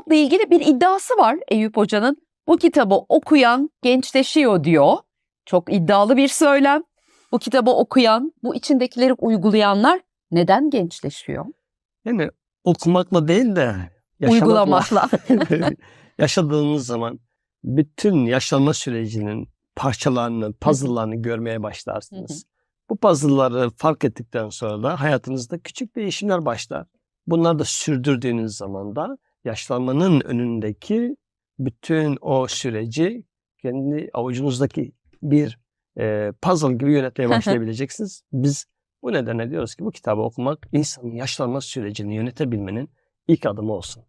kitapla ilgili bir iddiası var Eyüp Hoca'nın. Bu kitabı okuyan gençleşiyor diyor. Çok iddialı bir söylem. Bu kitabı okuyan, bu içindekileri uygulayanlar neden gençleşiyor? Yani okumakla değil de Uygulamakla. yaşadığınız zaman bütün yaşlanma sürecinin parçalarını, puzzle'larını görmeye başlarsınız. Bu puzzle'ları fark ettikten sonra da hayatınızda küçük değişimler başlar. Bunları da sürdürdüğünüz zaman da yaşlanmanın önündeki bütün o süreci kendi avucunuzdaki bir e, puzzle gibi yönetmeye başlayabileceksiniz. Biz bu nedenle diyoruz ki bu kitabı okumak insanın yaşlanma sürecini yönetebilmenin ilk adımı olsun.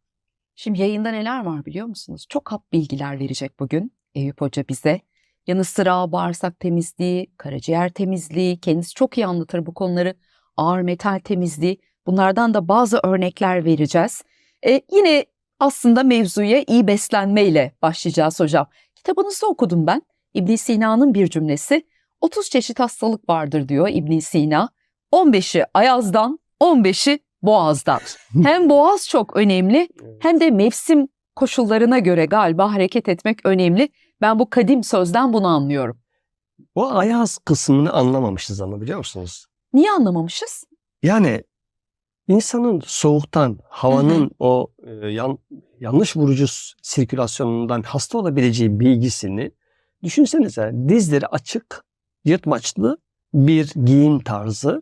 Şimdi yayında neler var biliyor musunuz? Çok hap bilgiler verecek bugün Eyüp Hoca bize. Yanı sıra bağırsak temizliği, karaciğer temizliği, kendisi çok iyi anlatır bu konuları. Ağır metal temizliği, bunlardan da bazı örnekler vereceğiz. Ee, yine aslında mevzuya iyi beslenmeyle başlayacağız hocam. Kitabınızda okudum ben. ibn Sina'nın bir cümlesi. 30 çeşit hastalık vardır diyor ibn Sina. 15'i ayazdan, 15'i boğazdan. Hem boğaz çok önemli hem de mevsim koşullarına göre galiba hareket etmek önemli. Ben bu kadim sözden bunu anlıyorum. O ayaz kısmını anlamamışız ama biliyor musunuz? Niye anlamamışız? Yani insanın soğuktan, havanın o e, yan- yanlış vurucu sirkülasyonundan hasta olabileceği bilgisini düşünsenize dizleri açık, yırtmaçlı bir giyim tarzı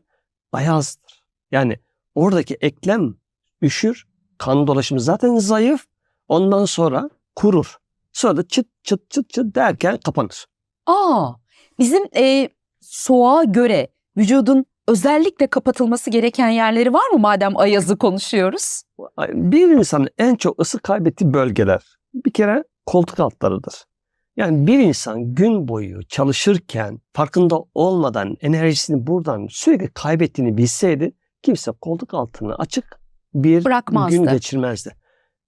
ayazdır. Yani oradaki eklem üşür, kan dolaşımı zaten zayıf, ondan sonra kurur. Sonra da çıt çıt çıt çıt derken kapanır. Aa, bizim e, soğuğa göre vücudun özellikle kapatılması gereken yerleri var mı madem ayazı konuşuyoruz? bir insanın en çok ısı kaybettiği bölgeler bir kere koltuk altlarıdır. Yani bir insan gün boyu çalışırken farkında olmadan enerjisini buradan sürekli kaybettiğini bilseydi kimse koltuk altını açık bir Bırakmazdı. gün geçirmezdi.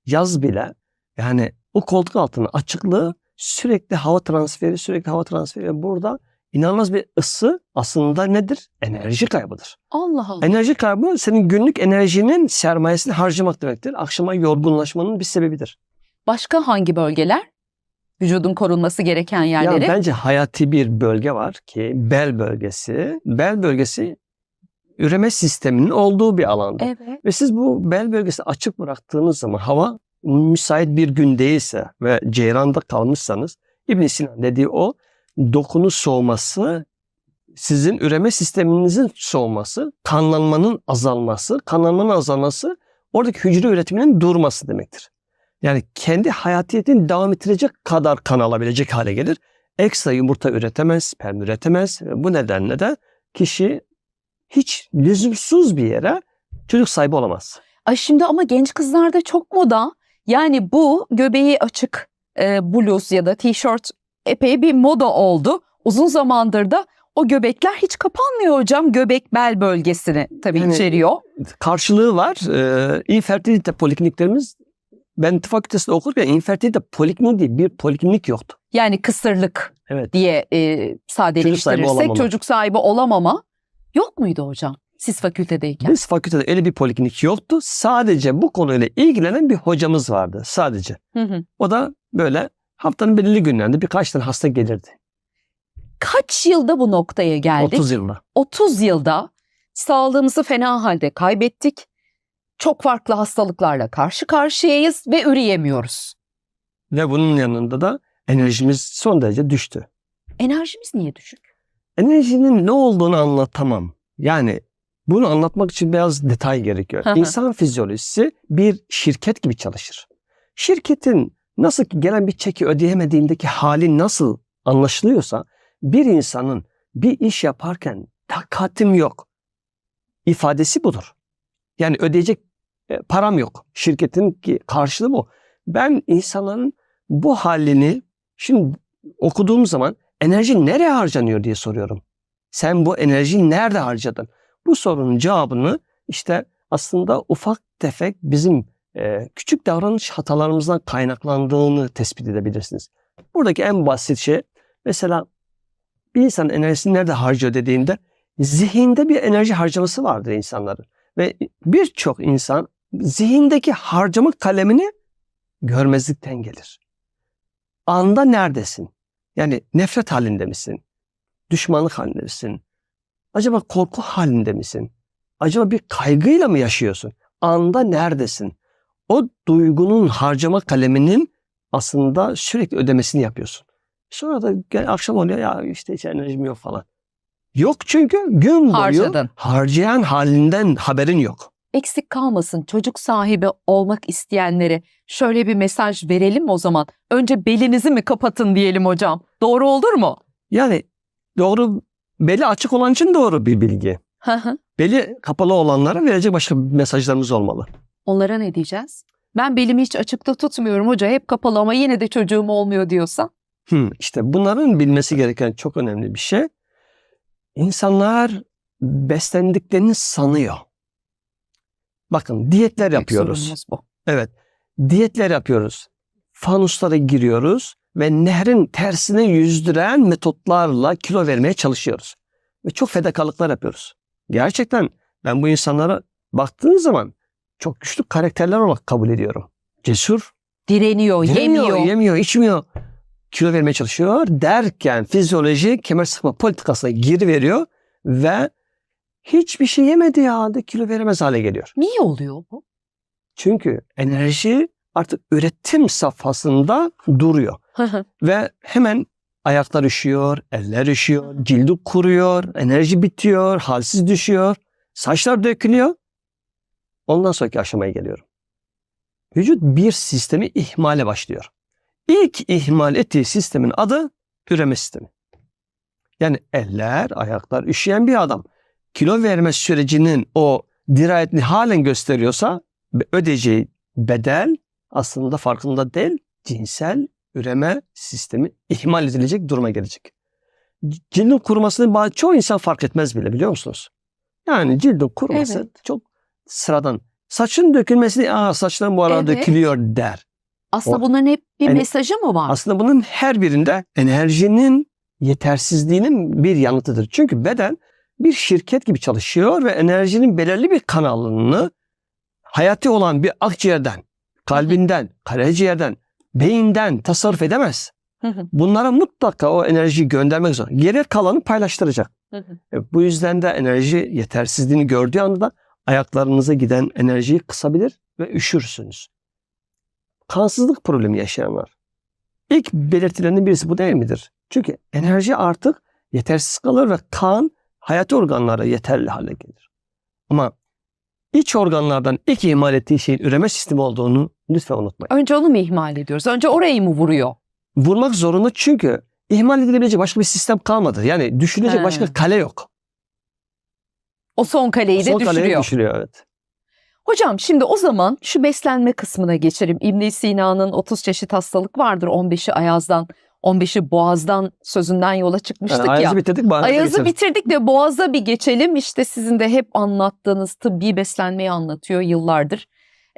Yaz bile yani o koltuk altının açıklığı sürekli hava transferi sürekli hava transferi burada inanılmaz bir ısı aslında nedir? Enerji kaybıdır. Allah Allah. Enerji kaybı senin günlük enerjinin sermayesini harcamak demektir. Akşama yorgunlaşmanın bir sebebidir. Başka hangi bölgeler? Vücudun korunması gereken yerleri. Ya bence hayati bir bölge var ki bel bölgesi. Bel bölgesi üreme sisteminin olduğu bir alanda. Evet. Ve siz bu bel bölgesi açık bıraktığınız zaman hava müsait bir gün değilse ve ceyranda kalmışsanız İbn Sina dediği o dokunu soğuması sizin üreme sisteminizin soğuması, kanlanmanın azalması, kanlanmanın azalması oradaki hücre üretiminin durması demektir. Yani kendi hayatiyetini devam ettirecek kadar kan alabilecek hale gelir. Ekstra yumurta üretemez, sperm üretemez. Bu nedenle de kişi hiç lüzumsuz bir yere çocuk sahibi olamaz. Ay şimdi ama genç kızlarda çok moda. Yani bu göbeği açık e, bluz ya da tişört epey bir moda oldu. Uzun zamandır da o göbekler hiç kapanmıyor hocam. Göbek bel bölgesini tabii Yani- içeriyor. Karşılığı var. Ee, infertilite polikliniklerimiz ben tıp fakültesinde okurken infertilite poliklinik değil bir poliklinik yoktu. Yani kısırlık Evet. diye e, sadeleştirirsek olamama. çocuk sahibi olamama yok muydu hocam siz fakültedeyken? Biz fakültede öyle bir poliklinik yoktu. Sadece bu konuyla ilgilenen bir hocamız vardı. Sadece. Hı hı. O da böyle haftanın belirli günlerinde birkaç tane hasta gelirdi. Kaç yılda bu noktaya geldik? 30 yılda. 30 yılda sağlığımızı fena halde kaybettik. Çok farklı hastalıklarla karşı karşıyayız ve üreyemiyoruz. Ve bunun yanında da enerjimiz son derece düştü. Enerjimiz niye düşük? Enerjinin ne olduğunu anlatamam. Yani bunu anlatmak için biraz detay gerekiyor. İnsan fizyolojisi bir şirket gibi çalışır. Şirketin nasıl ki gelen bir çeki ödeyemediğindeki hali nasıl anlaşılıyorsa bir insanın bir iş yaparken takatim yok ifadesi budur. Yani ödeyecek e, param yok. Şirketin ki karşılığı bu. Ben insanların bu halini şimdi okuduğum zaman enerji nereye harcanıyor diye soruyorum. Sen bu enerjiyi nerede harcadın? Bu sorunun cevabını işte aslında ufak tefek bizim küçük davranış hatalarımızdan kaynaklandığını tespit edebilirsiniz. Buradaki en basit şey mesela bir insan enerjisini nerede harcıyor dediğinde zihinde bir enerji harcaması vardır insanların. Ve birçok insan zihindeki harcama kalemini görmezlikten gelir. Anda neredesin? Yani nefret halinde misin? Düşmanlık halinde misin? Acaba korku halinde misin? Acaba bir kaygıyla mı yaşıyorsun? Anda neredesin? O duygunun harcama kaleminin aslında sürekli ödemesini yapıyorsun. Sonra da gel, akşam oluyor ya işte hiç enerjim yok falan. Yok çünkü gün boyu Harcadın. harcayan halinden haberin yok. Eksik kalmasın çocuk sahibi olmak isteyenlere şöyle bir mesaj verelim o zaman. Önce belinizi mi kapatın diyelim hocam. Doğru olur mu? Yani doğru beli açık olan için doğru bir bilgi. Beli kapalı olanlara verecek başka mesajlarımız olmalı. Onlara ne diyeceğiz? Ben belimi hiç açıkta tutmuyorum hoca hep kapalı ama yine de çocuğum olmuyor diyorsa. Hmm, işte bunların bilmesi gereken çok önemli bir şey. İnsanlar beslendiklerini sanıyor. Bakın diyetler yapıyoruz. bu. Evet. Diyetler yapıyoruz. Fanuslara giriyoruz ve nehrin tersine yüzdüren metotlarla kilo vermeye çalışıyoruz. Ve çok fedakarlıklar yapıyoruz. Gerçekten ben bu insanlara baktığım zaman çok güçlü karakterler olarak kabul ediyorum. Cesur, Direniyor, Yemiyor, yemiyor. yemiyor, içmiyor. Kilo vermeye çalışıyor derken fizyoloji kemer sıkma politikasına geri veriyor ve hiçbir şey yemedi ya de kilo veremez hale geliyor. Niye oluyor bu? Çünkü enerji artık üretim safhasında duruyor ve hemen ayaklar üşüyor, eller üşüyor, cildi kuruyor, enerji bitiyor, halsiz düşüyor, saçlar dökülüyor. Ondan sonraki aşamaya geliyorum. Vücut bir sistemi ihmale başlıyor. İlk ihmal ettiği sistemin adı üreme sistemi. Yani eller, ayaklar üşüyen bir adam kilo verme sürecinin o dirayetini halen gösteriyorsa ödeyeceği bedel aslında farkında değil, cinsel üreme sistemi ihmal edilecek duruma gelecek. Cildin kurumasını çoğu insan fark etmez bile biliyor musunuz? Yani cildin kuruması Evet. çok sıradan. Saçın dökülmesini, aa saçlarım bu arada Evet. dökülüyor der. Aslında O- bunların hep bir Yani- mesajı mı var? Aslında bunun her birinde enerjinin yetersizliğinin bir yanıtıdır. Çünkü beden bir şirket gibi çalışıyor ve enerjinin belirli bir kanalını hayati olan bir akciğerden, kalbinden, karaciğerden, beyinden tasarruf edemez. Hı hı, Bunlara mutlaka o enerjiyi göndermek zorunda. Geri kalanı paylaştıracak. hı hı. E, bu yüzden de enerji yetersizliğini gördüğü anda ayaklarınıza giden enerjiyi kısabilir ve üşürsünüz. Kansızlık problemi yaşayanlar. İlk belirtilerinden birisi bu değil midir? Çünkü enerji artık yetersiz kalır ve kan hayati organlara yeterli hale gelir. Ama iç organlardan ilk ihmal ettiği şeyin üreme sistemi olduğunu lütfen unutmayın. Önce onu mu ihmal ediyoruz? Önce orayı mı vuruyor? Vurmak zorunda çünkü ihmal edilebilecek başka bir sistem kalmadı. Yani düşünecek He. başka kale yok. O son kaleyi de Son kaleyi düşürüyor. düşürüyor evet. Hocam şimdi o zaman şu beslenme kısmına geçelim. ibn Sina'nın 30 çeşit hastalık vardır. 15'i ayazdan, 15'i boğazdan sözünden yola çıkmıştık Yani ya. Ayaz'ı bitirdik. Ayaz'ı Ayaz'ı bitirdik de boğaza bir geçelim. İşte sizin de hep anlattığınız tıbbi beslenmeyi anlatıyor yıllardır.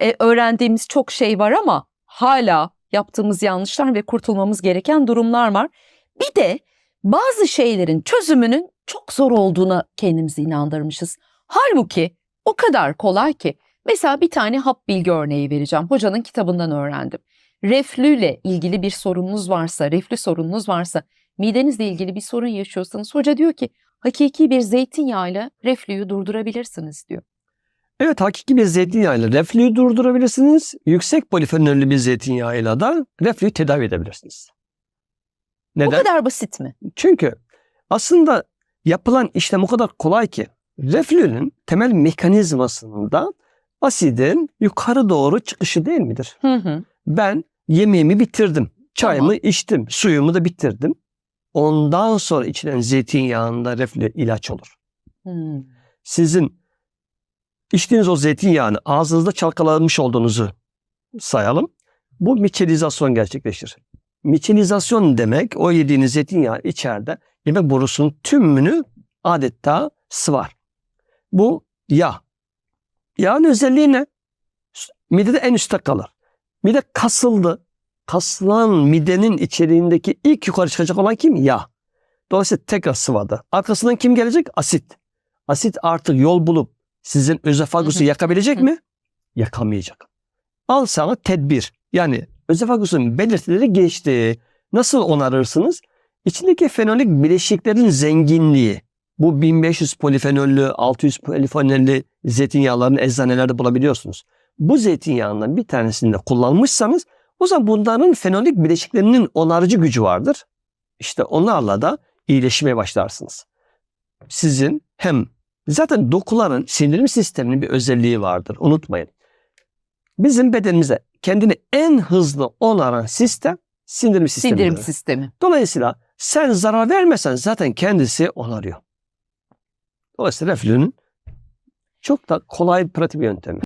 Ee, öğrendiğimiz çok şey var ama hala yaptığımız yanlışlar ve kurtulmamız gereken durumlar var. Bir de bazı şeylerin çözümünün çok zor olduğuna kendimizi inandırmışız. Halbuki o kadar kolay ki. Mesela bir tane hap bilgi örneği vereceğim. Hocanın kitabından öğrendim. Reflüyle ilgili bir sorununuz varsa, reflü sorununuz varsa, midenizle ilgili bir sorun yaşıyorsanız hoca diyor ki hakiki bir zeytinyağıyla reflüyü durdurabilirsiniz diyor. Evet hakiki bir zeytinyağıyla reflüyü durdurabilirsiniz. Yüksek polifenollü bir zeytinyağıyla da reflüyü tedavi edebilirsiniz. Neden? kadar basit mi? Çünkü aslında yapılan işlem o kadar kolay ki reflünün temel mekanizmasında asidin yukarı doğru çıkışı değil midir? Hı hı. Ben yemeğimi bitirdim. Çayımı Tamam. içtim. Suyumu da bitirdim. Ondan sonra içilen zeytinyağında reflü ilaç olur. Hmm. Sizin içtiğiniz o zeytinyağını ağzınızda çalkalanmış olduğunuzu sayalım. Bu miçelizasyon gerçekleşir. Miçelizasyon demek o yediğiniz zeytinyağı içeride yemek borusunun tümünü adeta sıvar. Bu yağ. Yağın özelliği ne? Midede en üstte kalır. Mide kasıldı. Kasılan midenin içeriğindeki ilk yukarı çıkacak olan kim? Yağ. Dolayısıyla tekrar sıvadı. Arkasından kim gelecek? Asit. Asit artık yol bulup sizin hı. yakabilecek mi? Yakamayacak. Al sana tedbir. Yani özefagusun belirtileri geçti. Nasıl onarırsınız? İçindeki fenolik bileşiklerin zenginliği. Bu 1500 polifenollü, 600 polifenollü zeytinyağlarını eczanelerde bulabiliyorsunuz. Bu zeytinyağından bir tanesini de kullanmışsanız o zaman bunların fenolik bileşiklerinin onarıcı gücü vardır. İşte onlarla da iyileşmeye başlarsınız. Sizin hem zaten dokuların sindirim sisteminin bir özelliği vardır. Unutmayın. Bizim bedenimize kendini en hızlı onaran sistem sindirim sistemidir. Sindirim sistemi. Dolayısıyla sen zarar vermesen zaten kendisi onarıyor. Dolayısıyla reflünün çok da kolay pratik bir yöntemi.